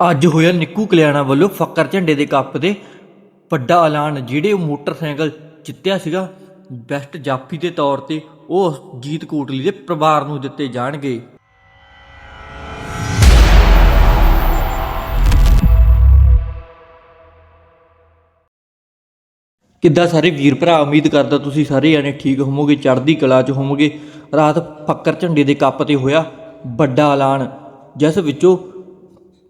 ਅੱਜ ਹੋਇਆ ਨਿੱਕੂ ਕਲਿਆਣਾ ਵੱਲੋਂ ਫੱਕਰ ਝੰਡੇ ਦੇ ਕੱਪ ਦੇ ਵੱਡਾ ਐਲਾਨ, ਜਿਹੜੇ ਉਹ ਮੋਟਰਸਾਈਕਲ ਜਿੱਤਿਆ ਸੀਗਾ, ਬੈਸਟ ਜਾਫੀ ਦੇ ਤੌਰ ਤੇ ਉਹ ਜੀਤ ਕੋਟਲੀ ਦੇ ਪਰਿਵਾਰ ਨੂੰ ਦਿੱਤੇ ਜਾਣਗੇ। ਕਿੱਦਾਂ ਸਾਰੇ ਵੀਰ ਭਰਾ, ਉਮੀਦ ਕਰਦਾ ਤੁਸੀਂ ਸਾਰੇ ਜਾਣੇ ਠੀਕ ਹੋਵੋਗੇ, ਚੜ੍ਹਦੀ ਕਲਾ 'ਚ ਹੋਵੋਗੇ। ਰਾਤ ਫੱਕਰ ਝੰਡੇ ਦੇ ਕੱਪ ਤੇ ਹੋਇਆ ਵੱਡਾ ਐਲਾਨ, ਜਿਸ ਵਿੱਚੋਂ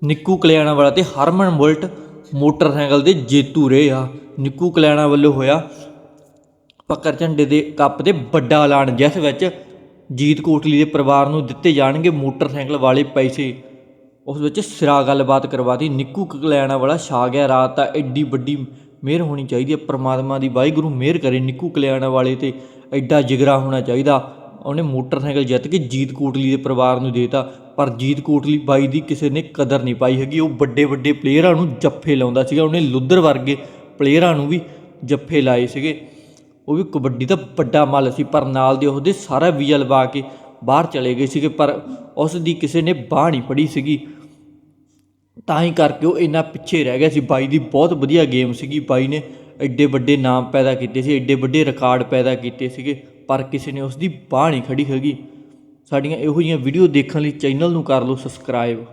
ਨਿੱਕੂ ਕਲਿਆਣਾ ਵਾਲਾ ਤੇ ਹਰਮਨ ਬੁਲਟ ਮੋਟਰਸਾਈਕਲ ਦੇ ਜੇਤੂ ਰਹੇ ਆ। ਨਿੱਕੂ ਕਲਿਆਣਾ ਵੱਲੋਂ ਹੋਇਆ ਪੱਕਰ ਝੰਡੇ ਦੇ ਕੱਪ ਤੇ ਵੱਡਾ ਐਲਾਨ। ਜਿਸ ਵਿੱਚ ਜੀਤ ਕੋਟਲੀ ਦੇ ਪਰਿਵਾਰ ਨੂੰ ਦਿੱਤੇ ਜਾਣਗੇ ਮੋਟਰਸਾਈਕਲ ਵਾਲੇ ਪੈਸੇ। ਉਸ ਵਿੱਚ ਸਿਰਾ ਗੱਲਬਾਤ ਕਰਵਾਤੀ। ਨਿੱਕੂ ਕਲਿਆਣਾ ਵਾਲਾ, ਛਾ ਗਿਆ ਰਾਤ ਤਾਂ ਐਡੀ ਵੱਡੀ ਮਿਹਰ ਹੋਣੀ ਚਾਹੀਦੀ ਹੈ। ਪ੍ਰਮਾਤਮਾ ਦੀ ਵਾਹਿਗੁਰੂ ਮਿਹਰ ਕਰੇ। ਨਿੱਕੂ ਕਲਿਆਣਾ ਵਾਲੇ ਤੇ ਐਡਾ ਜਿਗਰਾ ਹੋਣਾ ਚਾਹੀਦਾ। ਉਹਨੇ ਮੋਟਰਸਾਈਕਲ ਜਿੱਤ ਕੇ ਜੀਤ ਕੋਟਲੀ ਦੇ ਪਰਿਵਾਰ ਨੂੰ ਦੇਤਾ, ਪਰ ਜੀਤ ਕੋਟਲੀ ਬਾਈ ਦੀ ਕਿਸੇ ਨੇ ਕਦਰ ਨਹੀਂ ਪਾਈ ਹੈਗੀ। ਉਹ ਵੱਡੇ ਵੱਡੇ ਪਲੇਅਰਾਂ ਨੂੰ ਜੱਫੇ ਲਾਉਂਦਾ ਸੀਗਾ। ਉਹਨੇ ਲੁੱਧਰ ਵਰਗੇ ਪਲੇਅਰਾਂ ਨੂੰ ਵੀ ਜੱਫੇ ਲਾਏ ਸੀਗੇ। ਉਹ ਵੀ ਕਬੱਡੀ ਦਾ ਵੱਡਾ ਮੱਲ ਸੀ, ਪਰ ਨਾਲ ਦੇ ਉਹਦੇ ਸਾਰਾ ਵੀਜ਼ਾ ਲਵਾ ਕੇ ਬਾਹਰ ਚਲੇ ਗਏ ਸੀਗੇ, ਪਰ ਉਸ ਦੀ ਕਿਸੇ ਨੇ ਬਾਹ ਨਹੀਂ ਫੜੀ ਸੀਗੀ। ਤਾਂ ਹੀ ਕਰਕੇ ਉਹ ਇੰਨਾ ਪਿੱਛੇ ਰਹਿ ਗਿਆ ਸੀ। ਬਾਈ ਦੀ ਬਹੁਤ ਵਧੀਆ ਗੇਮ ਸੀਗੀ। ਬਾਈ ਨੇ ਐਡੇ ਵੱਡੇ ਨਾਮ ਪੈਦਾ ਕੀਤੇ ਸੀ, ਐਡੇ ਵੱਡੇ ਰਿਕਾਰਡ ਪੈਦਾ ਕੀਤੇ ਸੀਗੇ, ਪਰ ਕਿਸੇ ਨੇ ਉਸ ਦੀ ਬਾਹ ਨਹੀਂ ਖੜੀ ਹੈਗੀ। ਸਾਡੀਆਂ ਇਹੋ ਜਿਹੀਆਂ ਵੀਡੀਓ ਦੇਖਣ ਲਈ ਚੈਨਲ ਨੂੰ ਕਰ ਲਓ ਸਬਸਕ੍ਰਾਈਬ